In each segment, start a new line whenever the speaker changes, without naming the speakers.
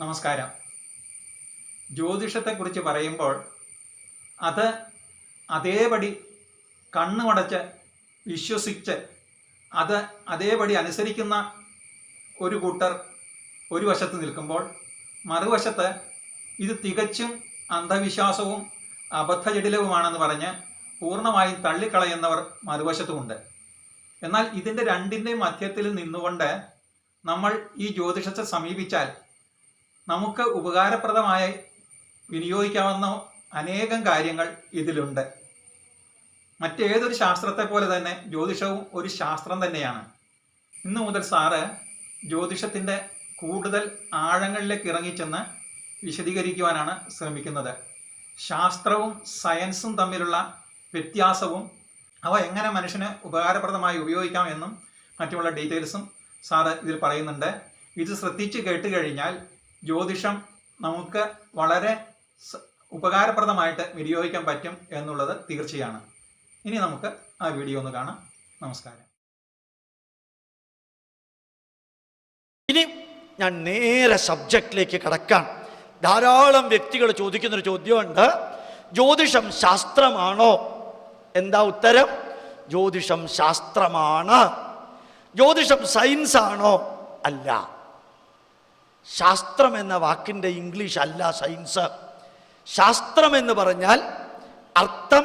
നമസ്കാരം. ജ്യോതിഷത്തെക്കുറിച്ച് പറയുമ്പോൾ അത് അതേപടി കണ്ണുമടച്ച് വിശ്വസിച്ച് അത് അതേപടി അനുസരിക്കുന്ന ഒരു കൂട്ടർ ഒരു വശത്ത് നിൽക്കുമ്പോൾ മറുവശത്ത് ഇത് തികച്ചും അന്ധവിശ്വാസവും അബദ്ധജടിലവുമാണെന്ന് പറഞ്ഞ് പൂർണമായും തള്ളിക്കളയുന്നവർ മറുവശത്തുമുണ്ട്. എന്നാൽ ഇതിന്റെ രണ്ടിന്റെയും മധ്യത്തിൽ നിന്നുകൊണ്ട് നമ്മൾ ഈ ജ്യോതിഷത്തെ സമീപിച്ചാൽ നമുക്ക് ഉപകാരപ്രദമായി വിനിയോഗിക്കാവുന്ന അനേകം കാര്യങ്ങൾ ഇതിലുണ്ട്. മറ്റേതൊരു ശാസ്ത്രത്തെ പോലെ തന്നെ ജ്യോതിഷവും ഒരു ശാസ്ത്രം തന്നെയാണ്. ഇന്നു മുതൽ സാറ് ജ്യോതിഷത്തിന്റെ കൂടുതൽ ആഴങ്ങളിലേക്ക് ഇറങ്ങിച്ചെന്ന് വിശദീകരിക്കുവാനാണ് ശ്രമിക്കുന്നത്. ശാസ്ത്രവും സയൻസും തമ്മിലുള്ള വ്യത്യാസവും അവ എങ്ങനെ മനുഷ്യന് ഉപകാരപ്രദമായി ഉപയോഗിക്കാം എന്നും മറ്റുമുള്ള ഡീറ്റെയിൽസും സാറ് ഇതിൽ പറയുന്നുണ്ട്. ഇത് ശ്രദ്ധിച്ച് കേട്ട് കഴിഞ്ഞാൽ ജ്യോതിഷം നമുക്ക് വളരെ ഉപകാരപ്രദമായിട്ട് വിനിയോഗിക്കാൻ പറ്റും എന്നുള്ളത് തീർച്ചയാണ്. ഇനി നമുക്ക് ആ വീഡിയോ ഒന്ന് കാണാം. നമസ്കാരം.
ഇനി ഞാൻ നേരെ സബ്ജക്റ്റിലേക്ക് കടക്കാം. ധാരാളം വ്യക്തികൾ ചോദിക്കുന്നൊരു ചോദ്യമുണ്ട്. ജ്യോതിഷം ശാസ്ത്രമാണോ? എന്താ ഉത്തരം? ജ്യോതിഷം ശാസ്ത്രമാണ്. ജ്യോതിഷം സയൻസ് ആണോ അല്ല. ശാസ്ത്രം എന്ന വാക്കിന്റെ ഇംഗ്ലീഷ് അല്ല സയൻസ്. ശാസ്ത്രം എന്ന് പറഞ്ഞാൽ അർത്ഥം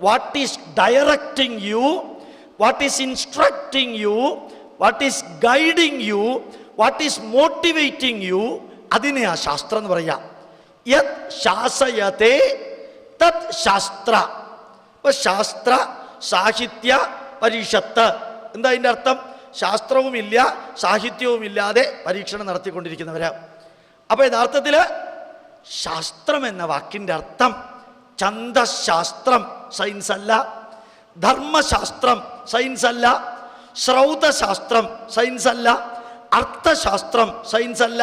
what is directing you what is instructing you what is guiding you what is motivating you അതിനെ ആ ശാസ്ത്രം എന്ന് പറയാം. യത് ശാസയത്തെ തത് ശാസ്ത്ര. ശാസ്ത്ര സാഹിത്യ പരിഷത്ത്. എന്താ അതിന്റെ അർത്ഥം? ശാസ്ത്രവുമില്ല സാഹിത്യവുമില്ലാതെ പരീക്ഷണം നടത്തിക്കൊണ്ടിരിക്കുന്നവരാണ് അപ്പോൾ യഥാർത്ഥത്തിൽ ശാസ്ത്രം എന്ന വാക്കിന്റെ അർത്ഥം ഛന്ദശാസ്ത്രം സയൻസ് അല്ല. ധർമ്മശാസ്ത്രം സയൻസ് അല്ല. ശ്രൗതശാസ്ത്രം സയൻസ് അല്ല. അർത്ഥശാസ്ത്രം സയൻസ് അല്ല.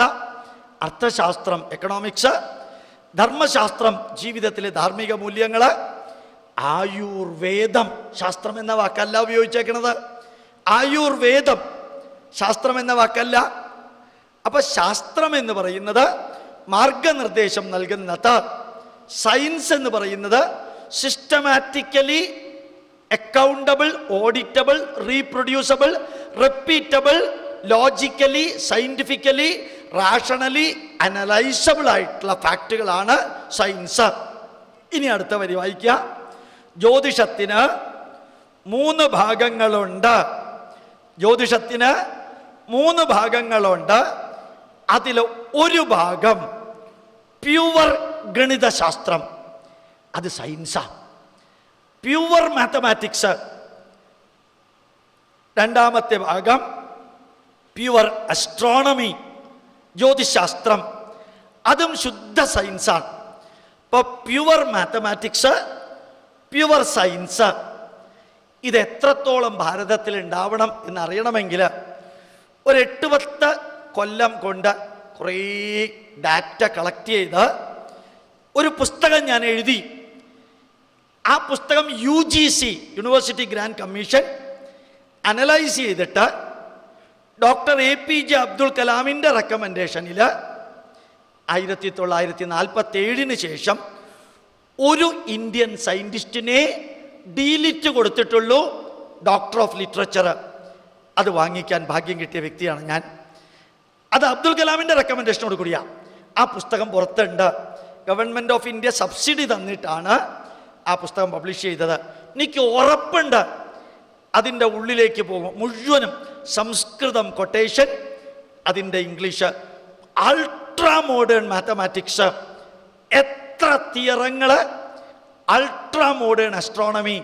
അർത്ഥശാസ്ത്രം എക്കണോമിക്സ് ധർമ്മശാസ്ത്രം ജീവിതത്തിലെ ധാർമ്മിക മൂല്യങ്ങൾ ആയുർവേദം ശാസ്ത്രം എന്ന വാക്കല്ല ഉപയോഗിച്ചേക്കണത്. ആയുർവേദം. ശാസ്ത്രം എന്ന വാക്കല്ല. അപ്പൊ ശാസ്ത്രം എന്ന് പറയുന്നത് മാർഗനിർദ്ദേശം നൽകുന്നത്. സയൻസ് എന്ന് പറയുന്നത് systematically accountable auditable reproducible repeatable logically scientifically rationally analysable ആയിട്ടുള്ള ഫാക്റ്റുകളാണ് സയൻസ്. ഇനി അടുത്ത വരി വായിക്കുക. ജ്യോതിഷത്തിന് മൂന്ന് ഭാഗങ്ങളുണ്ട്. ജ്യോതിഷത്തിന് മൂന്ന് ഭാഗങ്ങളുണ്ട്. അതിൽ ഒരു ഭാഗം പ്യുവർ ഗണിതശാസ്ത്രം. അത് സയൻസാണ് പ്യുവർ മാത്തമാറ്റിക്സ്. രണ്ടാമത്തെ ഭാഗം പ്യുവർ അസ്ട്രോണമി ജ്യോതിശാസ്ത്രം. അതും ശുദ്ധ സയൻസാണ് ഇപ്പോൾ പ്യുവർ മാത്തമാറ്റിക്സ് പ്യുവർ സയൻസ് ഇത് എത്രത്തോളം ഭാരതത്തിൽ ഉണ്ടാവണം എന്നറിയണമെങ്കിൽ ഒരു എട്ട് പത്ത് കൊല്ലം കൊണ്ട് കുറേ ഡാറ്റ കളക്ട് ചെയ്ത് ഒരു പുസ്തകം ഞാൻ എഴുതി. ആ പുസ്തകം U G C university grant commission analyse ചെയ്തിട്ട് doctor A P J Abdul കലാമിന്റെ റെക്കമെൻഡേഷനിൽ ആയിരത്തി തൊള്ളായിരത്തി നാൽപ്പത്തി ഏഴിന് ശേഷം ഒരു ഇന്ത്യൻ സയന്റിസ്റ്റിനെ ഡീലിറ്റ് കൊടുത്തിട്ടുള്ളൂ. ഡോക്ടർ ഓഫ് ലിറ്ററേച്ചർ അത് വാങ്ങിക്കാൻ ഭാഗ്യം കിട്ടിയ വ്യക്തിയാണ് ഞാൻ. അത് അബ്ദുൽ കലാമിന്റെ റെക്കമെൻഡേഷനോട് കൂടിയാണ് ആ പുസ്തകം പുറത്തുണ്ട്. ഗവൺമെന്റ് ഓഫ് ഇന്ത്യ സബ്സിഡി തന്നിട്ടാണ് ആ പുസ്തകം പബ്ലിഷ് ചെയ്തത്. എനിക്ക് ഉറപ്പുണ്ട്. അതിന്റെ ഉള്ളിലേക്ക് പോകും. മുഴുവനും സംസ്കൃതം കൊട്ടേഷൻ അതിന്റെ ഇംഗ്ലീഷ് അൾട്രാ മോഡേൺ മാത്തമാറ്റിക്സ് എത്ര തിയറങ്ങൾ അൾട്രാ മോഡേൺ അസ്ട്രോണമി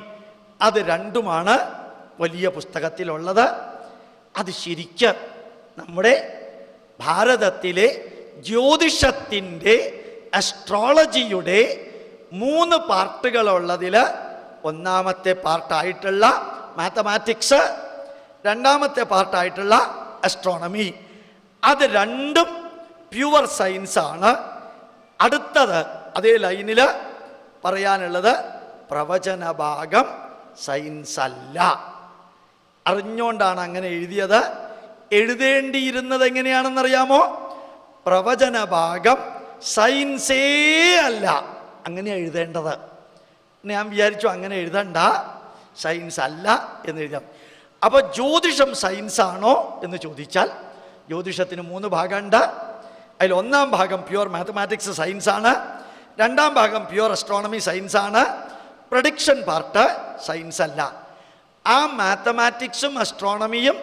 അത് രണ്ടുമാണ് വലിയ പുസ്തകത്തിലുള്ളത്. അത് ശരിക്ക് നമ്മുടെ ഭാരതത്തിലെ ജ്യോതിഷത്തിന്റെ അസ്ട്രോളജിയുടെ മൂന്ന് പാർട്ടുകളുള്ളതിൽ ഒന്നാമത്തെ പാർട്ടായിട്ടുള്ള മാത്തമാറ്റിക്സ് രണ്ടാമത്തെ പാർട്ടായിട്ടുള്ള അസ്ട്രോണമി അത് രണ്ടും പ്യുവർ സയൻസാണ് അടുത്തത് അതേ ലൈനിൽ പറയാനുള്ളത് പ്രവചന ഭാഗം സയൻസ് അല്ല. അറിഞ്ഞുകൊണ്ടാണ് അങ്ങനെ എഴുതിയത്. എഴുതേണ്ടിയിരുന്നത് എങ്ങനെയാണെന്നറിയാമോ? പ്രവചന ഭാഗം സയൻസേ അല്ല. അങ്ങനെ എഴുതേണ്ടത്. ഞാൻ വിചാരിച്ചു അങ്ങനെ എഴുതണ്ട. സയൻസ് അല്ല എന്ന് എഴുതാം. അപ്പോൾ ജ്യോതിഷം സയൻസ് ആണോ എന്ന് ചോദിച്ചാൽ ജ്യോതിഷത്തിന് മൂന്ന് ഭാഗമുണ്ട്. അതിൽ ഒന്നാം ഭാഗം പ്യുവർ മാത്തമാറ്റിക്സ് സയൻസ് ആണ്. രണ്ടാം ഭാഗം പ്യുവർ അസ്ട്രോണമി സയൻസ് ആണ്. പ്രഡിക്ഷൻ പാർട്ട് സയൻസ് അല്ല. ആ മാത്തമാറ്റിക്സും അസ്ട്രോണമിയും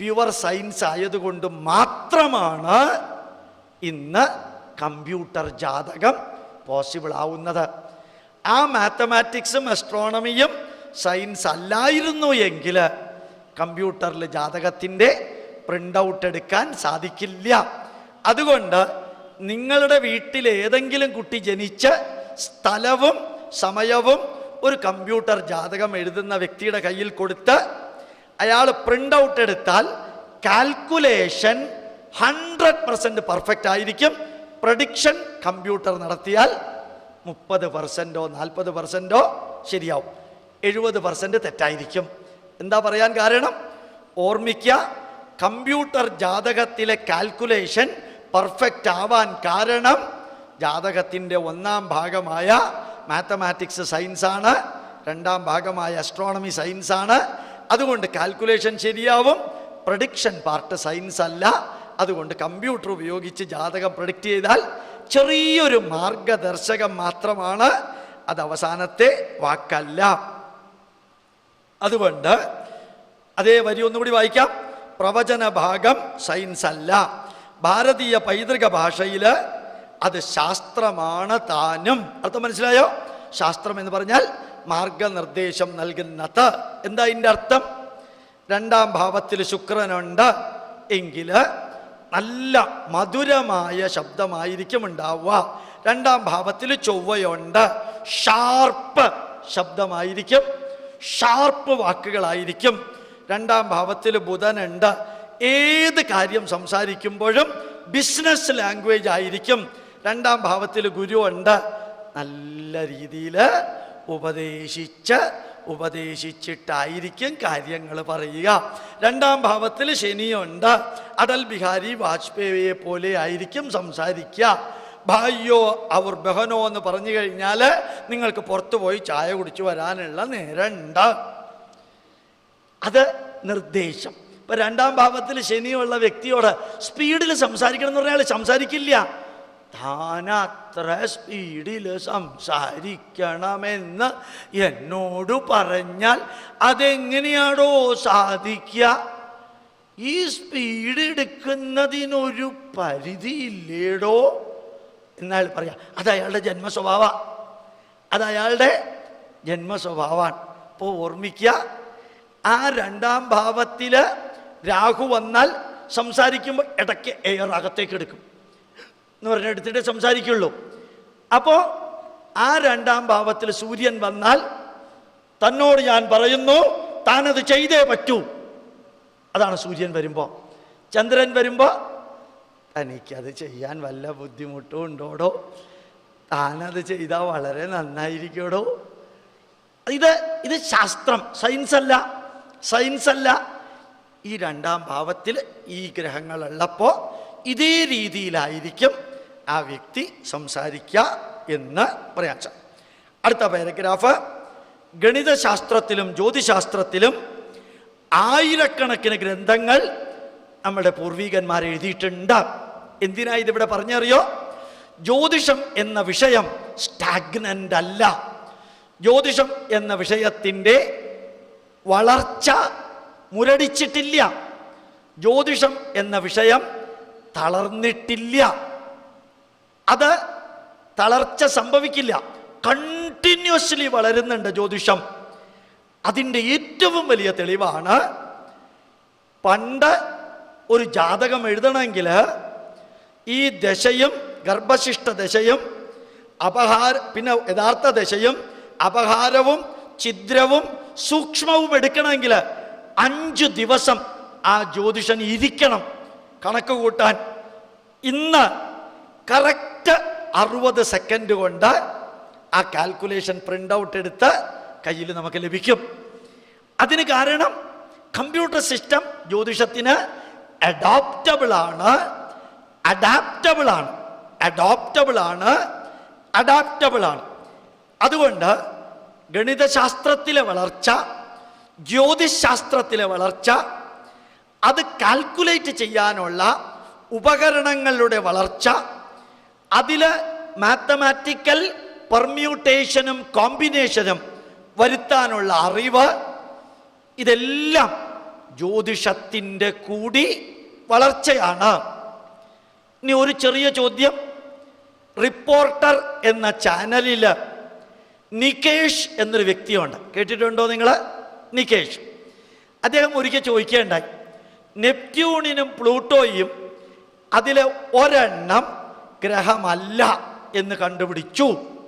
പ്യുവർ സയൻസ് ആയതുകൊണ്ട് മാത്രമാണ് ഇന്ന് കമ്പ്യൂട്ടർ ജാതകം പോസിബിൾ ആവുന്നത്. ആ മാത്തമാറ്റിക്സും അസ്ട്രോണമിയും സയൻസ് അല്ലായിരുന്നു എങ്കിൽ കമ്പ്യൂട്ടറിൽ ജാതകത്തിന്റെ പ്രിന്റ് ഔട്ട് എടുക്കാൻ സാധിക്കില്ല. അതുകൊണ്ട് നിങ്ങളുടെ വീട്ടിൽ ഏതെങ്കിലും കുട്ടി ജനിച്ച് സ്ഥലവും സമയവും ഒരു കമ്പ്യൂട്ടർ ജാതകം എഴുതുന്ന വ്യക്തിയുടെ കയ്യിൽ കൊടുത്ത് അയാൾ പ്രിന്റ് ഔട്ട് എടുത്താൽ കാൽക്കുലേഷൻ ഹൺഡ്രഡ് പെർസെന്റ് പെർഫെക്റ്റ് ആയിരിക്കും. പ്രഡിക്ഷൻ കമ്പ്യൂട്ടർ നടത്തിയാൽ മുപ്പത് പെർസെന്റോ നാൽപ്പത് പെർസെന്റോ ശരിയാവും. എഴുപത് പെർസെന്റ് തെറ്റായിരിക്കും. എന്താ പറയാൻ കാരണം? ഓർമ്മിക്കുക കമ്പ്യൂട്ടർ ജാതകത്തിലെ കാൽക്കുലേഷൻ പെർഫെക്റ്റ് ആവാൻ കാരണം ജാതകത്തിന്റെ ഒന്നാം ഭാഗമായ മാത്തമാറ്റിക്സ് സയൻസാണ് രണ്ടാം ഭാഗമായ അസ്ട്രോണമി സയൻസാണ് അതുകൊണ്ട് കാൽക്കുലേഷൻ ശരിയാവും. പ്രഡിക്ഷൻ പാർട്ട് സയൻസ് അല്ല. അതുകൊണ്ട് കമ്പ്യൂട്ടർ ഉപയോഗിച്ച് ജാതകം പ്രഡിക്റ്റ് ചെയ്താൽ ചെറിയൊരു മാർഗദർശകം മാത്രമാണ് അത് അവസാനത്തെ വാക്കല്ല. അതുകൊണ്ട് അതേ വരി ഒന്നുകൂടി വായിക്കാം. പ്രവചന ഭാഗം സയൻസ് അല്ല. ഭാരതീയ പൈതൃക ഭാഷയിൽ അത് ശാസ്ത്രമാണ് താനും. അർത്ഥം മനസ്സിലായോ? ശാസ്ത്രം എന്ന് പറഞ്ഞാൽ മാർഗനിർദ്ദേശം നൽകുന്നത്. എന്താ ഇതിന്റെ അർത്ഥം? രണ്ടാം ഭാവത്തിൽ ശുക്രനുണ്ട് എങ്കിൽ നല്ല മധുരമായ ശബ്ദമായിരിക്കും ഉണ്ടാവുക. രണ്ടാം ഭാവത്തിൽ ചൊവ്വയുണ്ട്. ഷാർപ്പ് ശബ്ദമായിരിക്കും. ഷാർപ്പ് വാക്കുകളായിരിക്കും. രണ്ടാം ഭാവത്തിൽ ബുധനുണ്ട്. ഏത് കാര്യം സംസാരിക്കുമ്പോഴും ബിസിനസ് ലാംഗ്വേജ് ആയിരിക്കും. രണ്ടാം ഭാവത്തിൽ ഗുരു ഉണ്ട്. നല്ല രീതിയിൽ ഉപദേശിച്ച് ഉപദേശിച്ചിട്ടായിരിക്കും കാര്യങ്ങൾ പറയുക. രണ്ടാം ഭാവത്തിൽ ശനിയുണ്ട്. അടൽ ബിഹാരി വാജ്പേയിയെ പോലെ ആയിരിക്കും സംസാരിക്കുക. ഭായ്യോ അവർ ബഹനോ എന്ന് പറഞ്ഞു കഴിഞ്ഞാൽ നിങ്ങൾക്ക് പുറത്തു പോയി ചായ കുടിച്ചു വരാനുള്ള നേരമുണ്ട്. അത് നിർദ്ദേശം. ഇപ്പൊ രണ്ടാം ഭാവത്തിൽ ശനിയുള്ള വ്യക്തിയോട് സ്പീഡിൽ സംസാരിക്കണം എന്ന് പറഞ്ഞാൽ സംസാരിക്കില്ല. താനത്ര സ്പീഡിൽ സംസാരിക്കണമെന്ന് എന്നോട് പറഞ്ഞാൽ അതെങ്ങനെയാണോ സാധിക്കുക ഈ സ്പീഡ് എടുക്കുന്നതിനൊരു പരിധിയില്ലേടോ? എന്നാൽ പറയാം അത് അയാളുടെ ജന്മസ്വഭാവ. അത് അയാളുടെ ജന്മസ്വഭാവമാണ്. അപ്പോൾ ഓർമ്മിക്കുക ആ രണ്ടാം ഭാവത്തിൽ രാഹു വന്നാൽ സംസാരിക്കുമ്പോൾ ഇടയ്ക്ക് എയർ അകത്തേക്ക് എടുക്കും. എന്ന് പറഞ്ഞ എടുത്തിട്ട് സംസാരിക്കുള്ളൂ. അപ്പോൾ ആ രണ്ടാം ഭാവത്തിൽ സൂര്യൻ വന്നാൽ തന്നോട് ഞാൻ പറയുന്നു താനത് ചെയ്തേ പറ്റൂ. അതാണ് സൂര്യൻ വരുമ്പോൾ ചന്ദ്രൻ വരുമ്പോൾ തനിക്കത് ചെയ്യാൻ വല്ല ബുദ്ധിമുട്ടും ഉണ്ടോടോ? താനത് ചെയ്താൽ വളരെ നന്നായിരിക്കോടോ? ഇത് ഇത് ശാസ്ത്രം. സയൻസ് അല്ല സയൻസ് അല്ല ഈ രണ്ടാം ഭാവത്തിൽ ഈ ഗ്രഹങ്ങളുള്ളപ്പോൾ ഇതേ രീതിയിലായിരിക്കും ആ വ്യക്തി സംസാരിക്കുക എന്ന് പറയാൻ അടുത്ത പാരഗ്രാഫ് ഗണിതശാസ്ത്രത്തിലും ജ്യോതിശാസ്ത്രത്തിലും ആയിരക്കണക്കിന് ഗ്രന്ഥങ്ങൾ നമ്മുടെ പൂർവികന്മാർ എഴുതിയിട്ടുണ്ട്. എന്തിനാ ഇതിവിടെ പറഞ്ഞറിയോ? ജ്യോതിഷം എന്ന വിഷയം സ്റ്റാഗ്നന്റ് അല്ല. ജ്യോതിഷം എന്ന വിഷയത്തിന്റെ വളർച്ച മുരടിച്ചിട്ടില്ല. ജ്യോതിഷം എന്ന വിഷയം തളർന്നിട്ടില്ല. അത് തളർച്ച സംഭവിക്കില്ല. കണ്ടിന്യൂസ്ലി വളരുന്നുണ്ട് ജ്യോതിഷം. അതിന്റെ ഏറ്റവും വലിയ തെളിവാണ് പണ്ട് ഒരു ജാതകം എഴുതണമെങ്കിൽ ഈ ദശയും ഗർഭശിഷ്ട ദശയും അപഹാര പിന്നെ യഥാർത്ഥ ദശയും അപഹാരവും ഛിദ്രവും സൂക്ഷ്മവും എടുക്കണമെങ്കിൽ അഞ്ച് ദിവസം ആ ജ്യോതിഷൻ ഇരിക്കണം. കണക്ക് കൂട്ടാൻ. ഇന്ന് കറക്റ്റ് അറുപത് സെക്കൻഡ് കൊണ്ട് ആ കാൽക്കുലേഷൻ പ്രിന്റ് ഔട്ട് എടുത്ത് കയ്യിൽ നമുക്ക് ലഭിക്കും. അതിന് കാരണം കമ്പ്യൂട്ടർ സിസ്റ്റം ജ്യോതിഷത്തിന് അഡോപ്റ്റബിൾ ആണ്. അഡാപ്റ്റബിൾ ആണ്. അഡോപ്റ്റബിൾ ആണ്. അഡാപ്റ്റബിൾ ആണ്. അതുകൊണ്ട് ഗണിതശാസ്ത്രത്തിലെ വളർച്ച ജ്യോതിഷ് ശാസ്ത്രത്തിലെ വളർച്ച അത് കാൽക്കുലേറ്റ് ചെയ്യാനുള്ള ഉപകരണങ്ങളുടെ വളർച്ച അതിൽ മാത്തമാറ്റിക്കൽ പെർമ്യൂട്ടേഷനും കോമ്പിനേഷനും വരുത്താനുള്ള അറിവ് ഇതെല്ലാം ജ്യോതിഷത്തിന്റെ കൂടി വളർച്ചയാണ്. ഇനി ഒരു ചെറിയ ചോദ്യം. റിപ്പോർട്ടർ എന്ന ചാനലിൽ നികേഷ് എന്നൊരു വ്യക്തിയുണ്ട്. കേട്ടിട്ടുണ്ടോ നിങ്ങൾ നികേഷ്. അദ്ദേഹം ഒരിക്കൽ ചോദിക്കേണ്ടായി നെപ്റ്റ്യൂണിനും പ്ലൂട്ടോയും അതിലെ ഒരെണ്ണം ഗ്രഹമല്ല എന്ന് കണ്ടുപിടിച്ചു.